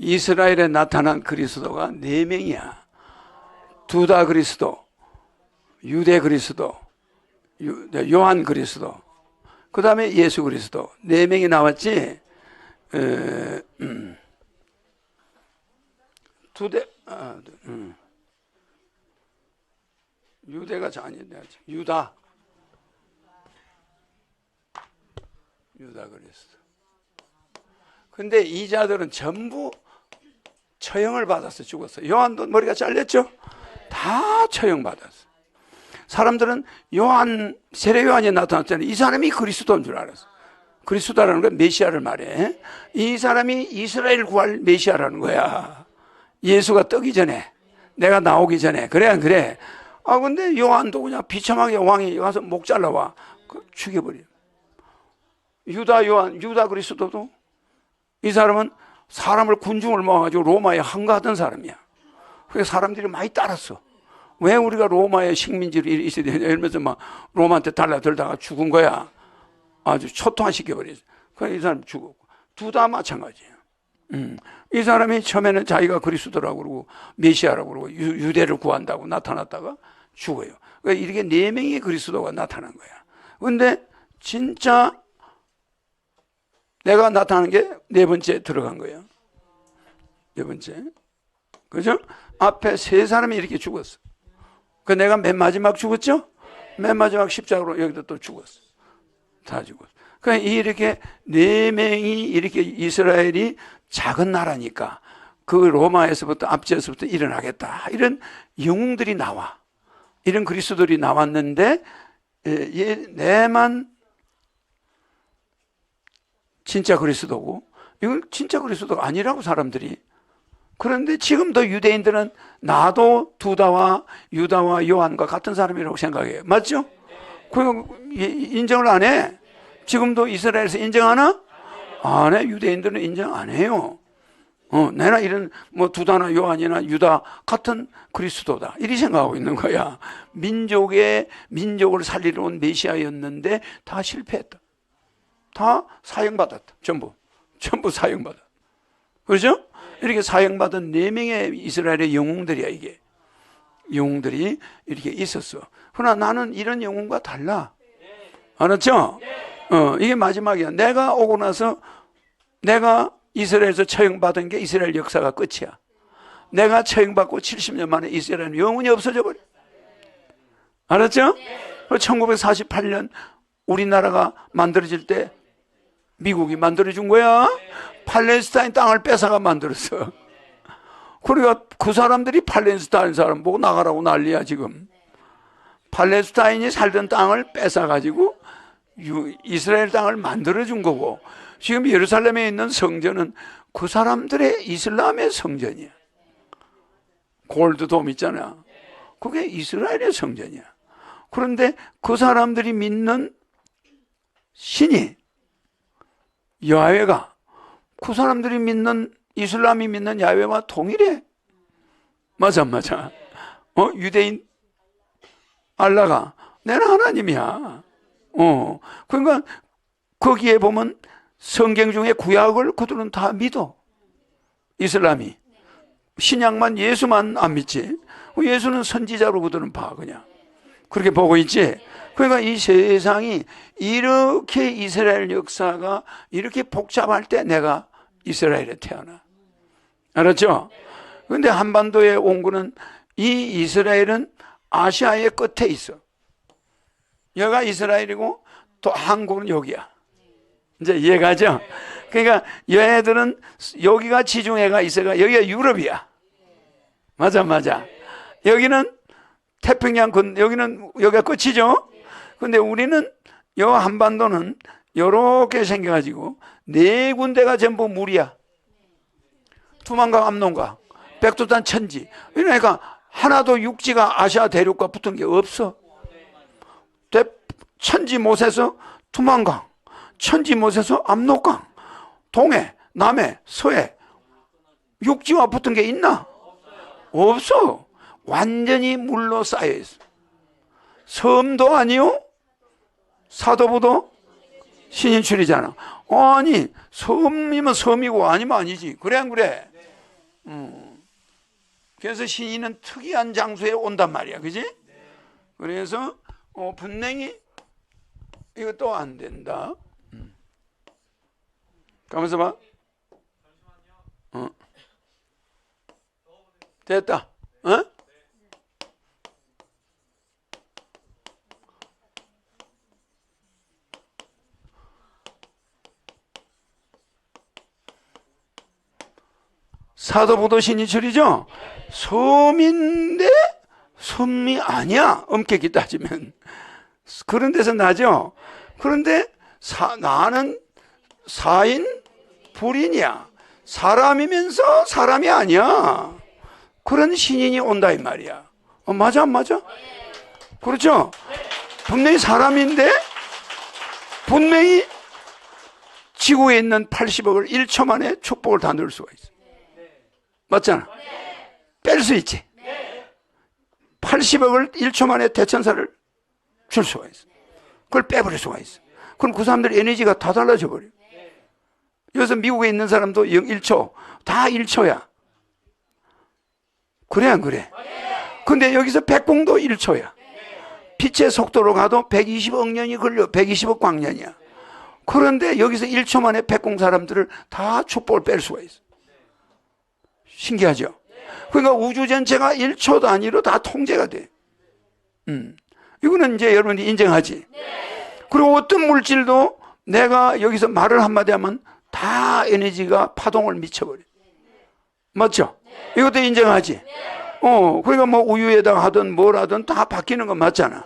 이스라엘에 나타난 그리스도가 네 명이야. 두다 그리스도, 유대 그리스도, 유- 요한 그리스도, 그 다음에 예수 그리스도 네 명이 나왔지. 에, 음. 두대, 아, 음. 유대가 아닌데 유다, 유다 그리스도. 근데 이 자들은 전부 처형을 받아서 죽었어. 요한도 머리가 잘렸죠? 다 처형받았어. 사람들은 요한, 세례 요한이 나타났을 때는 이 사람이 그리스도인 줄 알았어. 그리스도라는 건 메시아를 말해. 이 사람이 이스라엘 구할 메시아라는 거야. 예수가 뜨기 전에, 내가 나오기 전에. 그래, 안 그래? 아, 근데 요한도 그냥 비참하게 왕이 와서 목 잘라와. 그 죽여버려. 유다 요한, 유다 그리스도도 이 사람은 사람을 군중을 모아가지고 로마에 항거하던 사람이야. 그래서 사람들이 많이 따랐어. 왜 우리가 로마의 식민지로 있어야 되냐 이러면서 막 로마한테 달라들다가 죽은 거야. 아주 초토화시켜버렸어. 그래서 이 사람 죽었고. 두다 마찬가지야. 음. 이 사람이 처음에는 자기가 그리스도라고 그러고 메시아라고 그러고 유, 유대를 구한다고 나타났다가 죽어요. 그러니까 이렇게 네 명의 그리스도가 나타난 거야. 근데 진짜 내가 나타난 게네 번째 들어간 거예요. 네 번째. 그죠? 앞에 세 사람이 이렇게 죽었어. 그 내가 맨 마지막 죽었죠? 맨 마지막 십자가로 여기다 또 죽었어. 다 죽었어. 그러니까 이렇게 네 명이 이렇게 이스라엘이 작은 나라니까 그 로마에서부터 앞지에서부터 일어나겠다. 이런 영웅들이 나와. 이런 그리스도들이 나왔는데 예, 얘 내만 진짜 그리스도고 이건 진짜 그리스도가 아니라고 사람들이 그런데 지금도 유대인들은 나도 두다와 유다와 요한과 같은 사람이라고 생각해요. 맞죠? 그 인정을 안 해. 지금도 이스라엘에서 인정하나? 안 해. 유대인들은 인정 안 해요. 어, 내가 이런 뭐 두다나 요한이나 유다 같은 그리스도다. 이리 생각하고 있는 거야. 민족의 민족을 살리러 온 메시아였는데 다 실패했다. 다 사형받았다. 전부. 전부 사형받았다. 그렇죠? 이렇게 사형받은 네 명의 이스라엘의 영웅들이야, 이게. 영웅들이 이렇게 있었어. 그러나 나는 이런 영웅과 달라. 알았죠? 어, 이게 마지막이야. 내가 오고 나서 내가 이스라엘에서 처형받은 게 이스라엘 역사가 끝이야. 내가 처형받고 70년 만에 이스라엘은 영원히 없어져 버려. 알았죠? 1948년 우리나라가 만들어질 때 미국이 만들어준 거야. 팔레스타인 땅을 뺏어가 만들었어. 그러니까 그 사람들이 팔레스타인 사람 보고 나가라고 난리야, 지금. 팔레스타인이 살던 땅을 뺏어가지고 이스라엘 땅을 만들어준 거고, 지금 예루살렘에 있는 성전은 그 사람들의 이슬람의 성전이야. 골드돔 있잖아. 그게 이스라엘의 성전이야. 그런데 그 사람들이 믿는 신이 야훼가 그 사람들이 믿는 이슬람이 믿는 야훼와 동일해. 맞아, 맞아. 어, 유대인 알라가 내는 하나님이야. 어, 그러니까 거기에 보면 성경 중에 구약을 그들은 다 믿어. 이슬람이. 신약만 예수만 안 믿지. 예수는 선지자로 그들은 봐, 그냥. 그렇게 보고 있지. 그러니까 이 세상이 이렇게 이스라엘 역사가 이렇게 복잡할 때 내가 이스라엘에 태어나. 알았죠? 근데 한반도에 온 거는 이 이스라엘은 아시아의 끝에 있어. 여가 이스라엘이고 또 한국은 여기야. 이제 이해가죠? 그러니까 얘들은 여기가 지중해가 있어가 여기가 유럽이야. 맞아, 맞아. 여기는 태평양 근 여기는 여기가 끝이죠. 근데 우리는 요 한반도는 요렇게 생겨 가지고 네 군데가 전부 물이야. 투만강 압론강, 백두산 천지. 그러니까 하나도 육지가 아시아 대륙과 붙은 게 없어. 대, 천지 못에서 투만강, 천지 못에서 압록강, 동해, 남해, 서해 육지와 붙은 게 있나? 없어. 완전히 물로 쌓여 있어. 섬도 아니요? 사도부도 신인출이잖아. 아니, 섬이면 섬이고 아니면 아니지. 그래, 안 그래? 음. 그래서 신인은 특이한 장소에 온단 말이야, 그지? 그래서 어, 분명히 이것도 안 된다. 음. 가면서 봐. 어. 됐다. 어? 사도 보도 신이철이죠. 섬인데 섬이 아니야. 엄격히 따지면 그런 데서 나죠. 그런데 사, 나는 사인 불인이야. 사람이면서 사람이 아니야. 그런 신인이 온다 이 말이야. 어, 맞아 안 맞아? 그렇죠? 분명히 사람인데 분명히 지구에 있는 80억을 1초 만에 축복을 다 넣을 수가 있어. 맞잖아. 뺄 수 있지. 80억을 1초 만에 대천사를 줄 수가 있어. 그걸 빼버릴 수가 있어. 그럼 그 사람들 에너지가 다 달라져 버려. 여기서 미국에 있는 사람도 1초, 다 1초야. 그래, 안 그래? 근데 여기서 백봉도 1초야. 빛의 속도로 가도 120억 년이 걸려, 120억 광년이야. 그런데 여기서 1초 만에 백공 사람들을 다 축복을 뺄 수가 있어. 신기하죠? 그러니까 우주 전체가 1초 단위로 다 통제가 돼. 음. 이거는 이제 여러분이 인정하지. 그리고 어떤 물질도 내가 여기서 말을 한마디 하면 다 에너지가 파동을 미쳐버려. 맞죠? 이것도 인정하지? 어, 그러니까 뭐 우유에다가 하든 뭘 하든 다 바뀌는 건 맞잖아.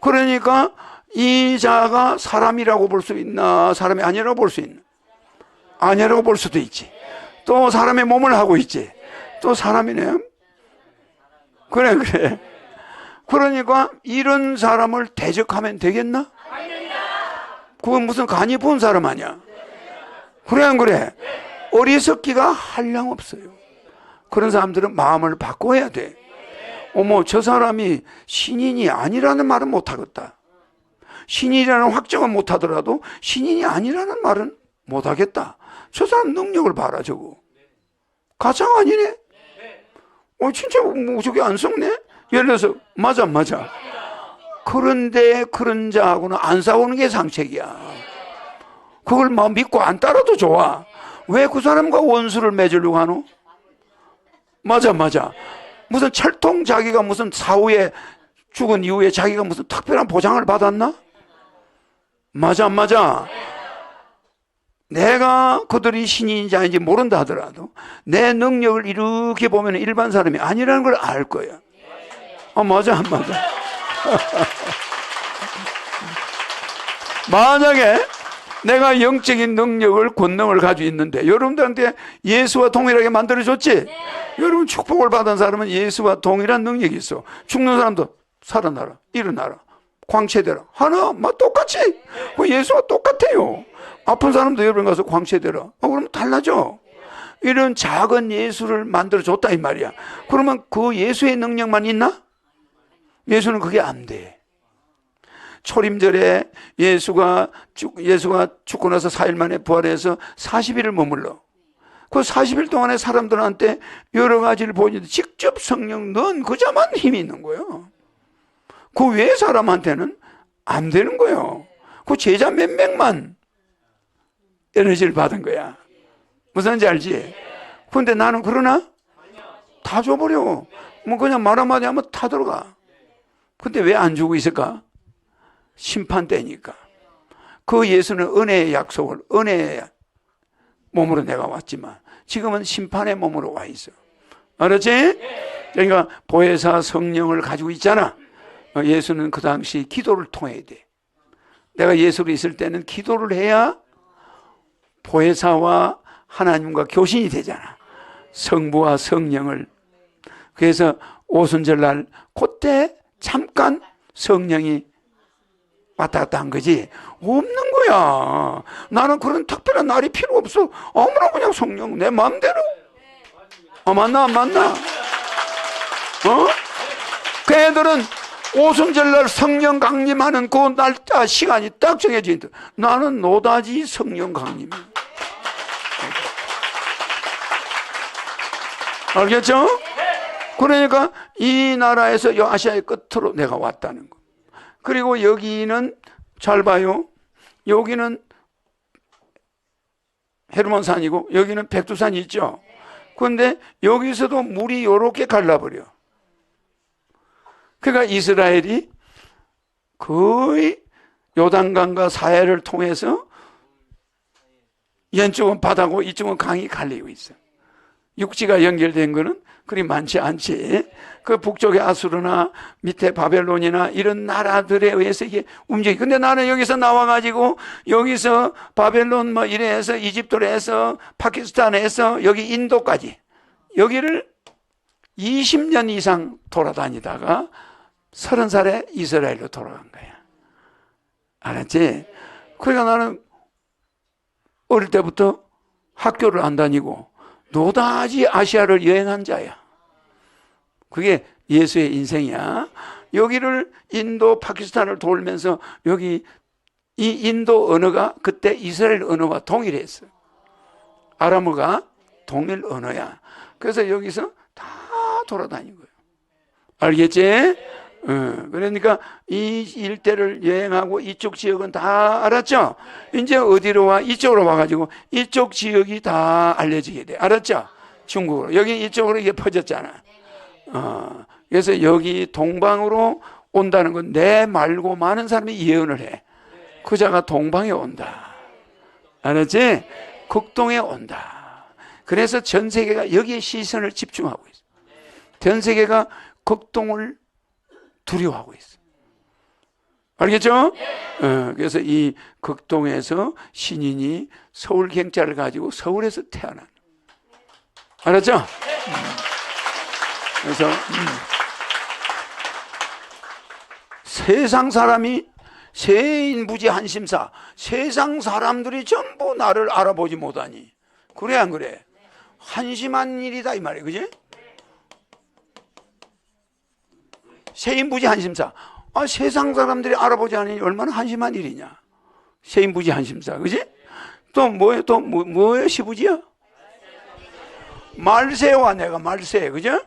그러니까 이 자가 사람이라고 볼 수 있나, 사람이 아니라고 볼 수 있나? 아니라고 볼 수도 있지. 또 사람의 몸을 하고 있지. 또 사람이네. 그래, 그래. 그러니까 이런 사람을 대적하면 되겠나? 그건 무슨 간이 본 사람 아니야? 그래, 안 그래? 어리석기가 한량 없어요. 그런 사람들은 마음을 바꿔야 돼. 어머, 저 사람이 신인이 아니라는 말은 못하겠다. 신인이라는 확정은 못하더라도 신인이 아니라는 말은 못하겠다. 저 사람 능력을 봐라, 저거. 가장 아니네? 어, 진짜 뭐 저게 안 속네? 예를 들어서, 맞아, 맞아. 그런데 그런 자하고는 안 싸우는 게 상책이야. 그걸 뭐 믿고 안 따라도 좋아. 왜 그 사람과 원수를 맺으려고 하노? 맞아, 맞아. 무슨 철통 자기가 무슨 사후에 죽은 이후에 자기가 무슨 특별한 보장을 받았나? 맞아, 맞아. 내가 그들이 신인지 아닌지 모른다 하더라도 내 능력을 이렇게 보면 일반 사람이 아니라는 걸 알 거야. 어, 맞아, 안 맞아. 만약에 내가 영적인 능력을, 권능을 가지고 있는데 여러분들한테 예수와 동일하게 만들어 줬지? 여러분 축복을 받은 사람은 예수와 동일한 능력이 있어. 죽는 사람도 살아나라, 일어나라, 광채되라. 하나, 막 똑같이. 그 예수와 똑같아요. 아픈 사람도 여러분 가서 광채되라. 어, 그러면 달라져. 이런 작은 예수를 만들어줬다 이 말이야. 그러면 그 예수의 능력만 있나? 예수는 그게 안 돼. 초림절에 예수가 죽, 예수가 죽고 나서 4일 만에 부활해서 40일을 머물러. 그 40일 동안에 사람들한테 여러 가지를 보여주는데 직접 성령 넌 그자만 힘이 있는 거예요. 그 외 사람한테는 안 되는 거예요. 그 제자 몇 명만 에너지를 받은 거야. 무슨지 알지? 근데 나는 그러나? 다 줘버려. 뭐 그냥 말 한마디 하면 다 들어가. 근데 왜 안 주고 있을까? 심판 때니까. 그 예수는 은혜의 약속을, 은혜의 몸으로 내가 왔지만, 지금은 심판의 몸으로 와 있어. 알았지? 그러니까 보혜사 성령을 가지고 있잖아. 어, 예수는 그 당시 기도를 통해야 돼. 내가 예수로 있을 때는 기도를 해야 보혜사와 하나님과 교신이 되잖아. 성부와 성령을. 그래서 오순절 날 그때 잠깐 성령이 왔다 갔다 한 거지. 없는 거야. 나는 그런 특별한 날이 필요 없어. 아무나 그냥 성령 내 마음대로. 어, 맞나, 안 맞나? 어? 그 애들은 오순절 날 성령 강림하는 그 날짜 시간이 딱 정해져 있다. 나는 노다지 성령 강림. 알겠죠? 그러니까 이 나라에서 요 아시아의 끝으로 내가 왔다는 거. 그리고 여기는 잘 봐요. 여기는 헤르몬산이고 여기는 백두산이 있죠. 그런데 여기서도 물이 요렇게 갈라버려. 그러니까 이스라엘이 거의 요단강과 사해를 통해서 왼쪽은 바다고 이쪽은 강이 갈리고 있어. 육지가 연결된 거는 그리 많지 않지. 그 북쪽의 아수르나 밑에 바벨론이나 이런 나라들에 의해서 이게 움직이. 근데 나는 여기서 나와가지고 여기서 바벨론 뭐 이래서 이집트로 해서 파키스탄에서 여기 인도까지 여기를 20년 이상 돌아다니다가 30살에 이스라엘로 돌아간 거야. 알았지? 그러니까 나는 어릴 때부터 학교를 안 다니고 노다지 아시아를 여행한 자야. 그게 예수의 인생이야. 여기를 인도, 파키스탄을 돌면서 여기 이 인도 언어가 그때 이스라엘 언어와 동일했어. 아람어가 동일 언어야. 그래서 여기서 다 돌아다닌 거예요. 알겠지? 어, 그러니까 이 일대를 여행하고 이쪽 지역은 다 알았죠? 이제 어디로 와? 이쪽으로 와가지고 이쪽 지역이 다 알려지게 돼. 알았죠? 중국으로. 여기 이쪽으로 이게 퍼졌잖아. 어, 그래서 여기 동방으로 온다는 건 내 말고 많은 사람이 예언을 해. 그자가 동방에 온다. 알았지? 극동에 온다. 그래서 전 세계가 여기에 시선을 집중하고 있어. 전 세계가 극동을 두려워하고 있어. 알겠죠? 어, 그래서 이 극동에서 신인이 서울 경찰을 가지고 서울에서 태어난. 알았죠? 음. 그래서 음. 세상 사람이 세인부지 한심사 세상 사람들이 전부 나를 알아보지 못하니 그래 안 그래? 한심한 일이다 이 말이에요, 그지? 세인부지 한심사. 아, 세상 사람들이 알아보지 않으니 얼마나 한심한 일이냐. 세인부지 한심사. 그지? 또 뭐예요? 또 뭐, 뭐예요? 시부지야? 말세와 내가 말세. 그죠?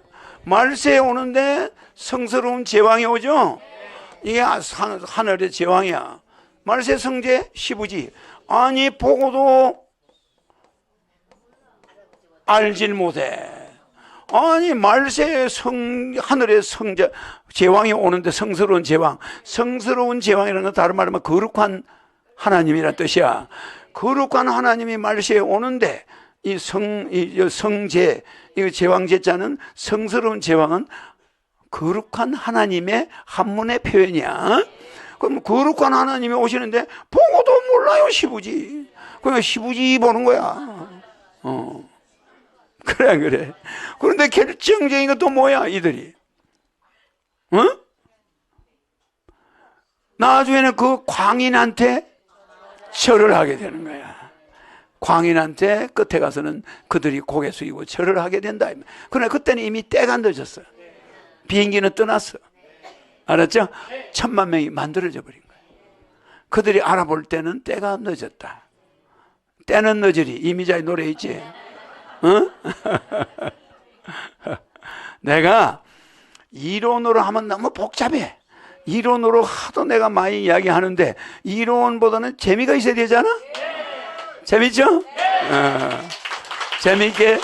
말세에 오는데 성스러운 제왕이 오죠? 이게 하- 하늘의 제왕이야. 말세 성제 시부지. 아니, 보고도 알질 못해. 아니 말세 성 하늘의 성자 제왕이 오는데 성스러운 제왕. 성스러운 제왕이라는 건 다른 말로 하면 거룩한 하나님이란 뜻이야. 거룩한 하나님이 말세에 오는데 이 성 이 성제 이 제왕제자는 성스러운 제왕은 거룩한 하나님의 한문의 표현이야. 그럼 거룩한 하나님이 오시는데 보고도 몰라요 시부지. 그냥 시부지 보는 거야. 어. 그래 안 그래? 그런데 결정적인 것도 뭐야 이들이? 어? 나중에는 그 광인한테 절을 하게 되는 거야. 광인한테 끝에 가서는 그들이 고개 숙이고 절을 하게 된다. 그러나 그때는 이미 때가 늦었어. 비행기는 떠났어. 알았죠? 천만 명이 만들어져 버린 거야. 그들이 알아볼 때는 때가 늦었다. 때는 늦으리. 이미자의 노래 있지? 어? 내가 이론으로 하면 너무 복잡해. 이론으로 하도 내가 많이 이야기하는데 이론보다는 재미가 있어야 되잖아. 재밌죠? 어, 재미있게